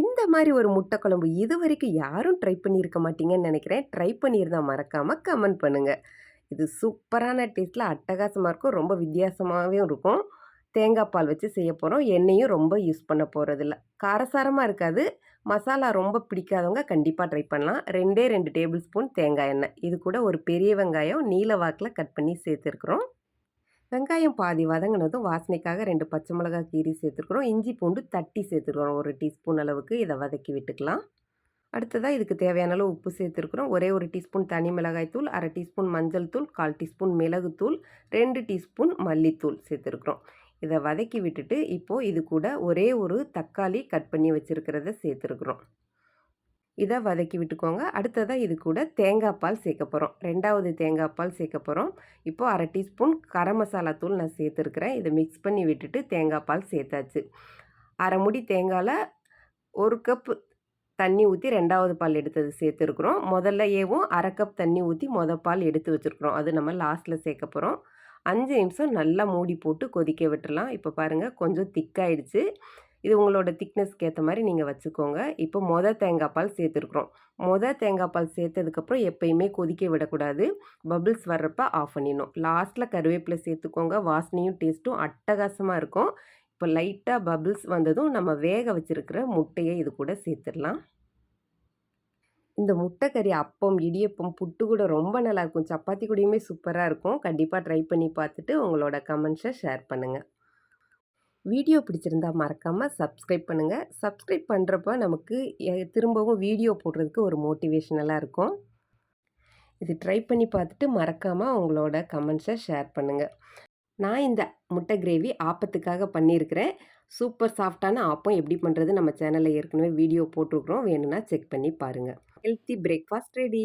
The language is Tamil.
இந்த மாதிரி ஒரு முட்டை குழம்பு இது வரைக்கும் யாரும் ட்ரை பண்ணியிருக்க மாட்டீங்கன்னு நினைக்கிறேன். ட்ரை பண்ணியிருந்தா மறக்காமல் கமெண்ட் பண்ணுங்கள் இது சூப்பரான டேஸ்ட்டில் அட்டகாசமாக இருக்கும். ரொம்ப வித்தியாசமாகவும் இருக்கும். தேங்காய் பால் வச்சு செய்ய போகிறோம் எண்ணெயும் ரொம்ப யூஸ் பண்ண போகிறதில்ல காரசாரமாக இருக்காது. மசாலா ரொம்ப பிடிக்காதவங்க கண்டிப்பாக ட்ரை பண்ணலாம். ரெண்டே ரெண்டு டேபிள் ஸ்பூன் தேங்காய் எண்ணெய். இது கூட ஒரு பெரிய வெங்காயம் நீல வாக்கில் கட் பண்ணி சேர்த்துருக்குறோம். வெங்காயம் பாதி வதங்கினதும் வாசனைக்காக ரெண்டு பச்சை மிளகாய் கீரி சேர்த்துருக்குறோம் இஞ்சி பூண்டு தட்டி சேர்த்துருக்குறோம் ஒரு டீஸ்பூன் அளவுக்கு இதை வதக்கி விட்டுக்கலாம். அடுத்ததாக இதுக்கு தேவையான அளவு உப்பு சேர்த்துருக்குறோம் ஒரே ஒரு டீஸ்பூன் தனி மிளகாய் தூள் அரை டீஸ்பூன் மஞ்சள் தூள் கால் டீஸ்பூன் மிளகுத்தூள் ரெண்டு டீஸ்பூன் மல்லித்தூள் சேர்த்துருக்குறோம் இதை வதக்கி விட்டுட்டு இப்போது இது கூட ஒரே ஒரு தக்காளி கட் பண்ணி வச்சுருக்கிறத சேர்த்துருக்குறோம் இதை வதக்கி விட்டுக்கோங்க. அடுத்ததாக இது கூட தேங்காய் பால் சேர்க்க போகிறோம் ரெண்டாவது தேங்காய் பால் சேர்க்க போகிறோம் இப்போது அரை டீஸ்பூன் கரம் மசாலா தூள் நான் சேர்த்துருக்குறேன். இதை மிக்ஸ் பண்ணி விட்டுட்டு தேங்காய் பால் சேர்த்தாச்சு. அரை முடி தேங்காயில் ஒரு கப் தண்ணி ஊற்றி ரெண்டாவது பால் எடுத்தது சேர்த்துருக்குறோம். முதல்ல ஏவும் அரை கப் தண்ணி ஊற்றி மொதல் பால் எடுத்து வச்சுருக்குறோம். அது நம்ம லாஸ்ட்டில் சேர்க்க போகிறோம் அஞ்சு நிமிஷம் நல்லா மூடி போட்டு கொதிக்க விட்டுடலாம் இப்போ பாருங்கள் கொஞ்சம் திக்காயிடுச்சு இது உங்களோட திக்னஸ்க்கு ஏற்ற மாதிரி நீங்கள் வச்சுக்கோங்க. இப்போ மொதல் தேங்காய் பால் சேர்த்துருக்குறோம். மொதல் தேங்காய் பால் சேர்த்ததுக்கப்புறம் எப்பயுமே கொதிக்க விடக்கூடாது. பபிள்ஸ் வர்றப்ப ஆஃப் பண்ணிடணும். லாஸ்ட்டில் கருவேப்பிலை சேர்த்துக்கோங்க. வாசனையும் டேஸ்ட்டும் அட்டகாசமாக இருக்கும். இப்போ லைட்டாக பபிள்ஸ் வந்ததும் நம்ம வேக வச்சுருக்கிற முட்டையை இது கூட சேர்த்துடலாம். இந்த முட்டைக்கறி அப்பம் இடியப்பம் புட்டு கூட ரொம்ப நல்லாயிருக்கும் சப்பாத்தி கூடயுமே சூப்பராக இருக்கும். கண்டிப்பாக ட்ரை பண்ணி பார்த்துட்டு உங்களோட கமெண்ட்ஸை ஷேர் பண்ணுங்கள் வீடியோ பிடிச்சிருந்தா மறக்காமல் சப்ஸ்கிரைப் பண்ணுங்கள் சப்ஸ்கிரைப் பண்ணுறப்ப நமக்கு திரும்பவும் வீடியோ போடுறதுக்கு ஒரு மோட்டிவேஷனலாக இருக்கும். இது ட்ரை பண்ணி பார்த்துட்டு மறக்காமல் உங்களோட கமெண்ட்ஸை ஷேர் பண்ணுங்கள் நான் இந்த முட்டை கிரேவி ஆப்பத்துக்காக பண்ணியிருக்கிறேன். சூப்பர் சாஃப்டான ஆப்பம் எப்படி பண்ணுறது நம்ம சேனலில் ஏற்கனவே வீடியோ போட்டிருக்கிறோம். வேணும்னா செக் பண்ணி பாருங்கள் ஹெல்த்தி பிரேக்ஃபாஸ்ட் ரெடி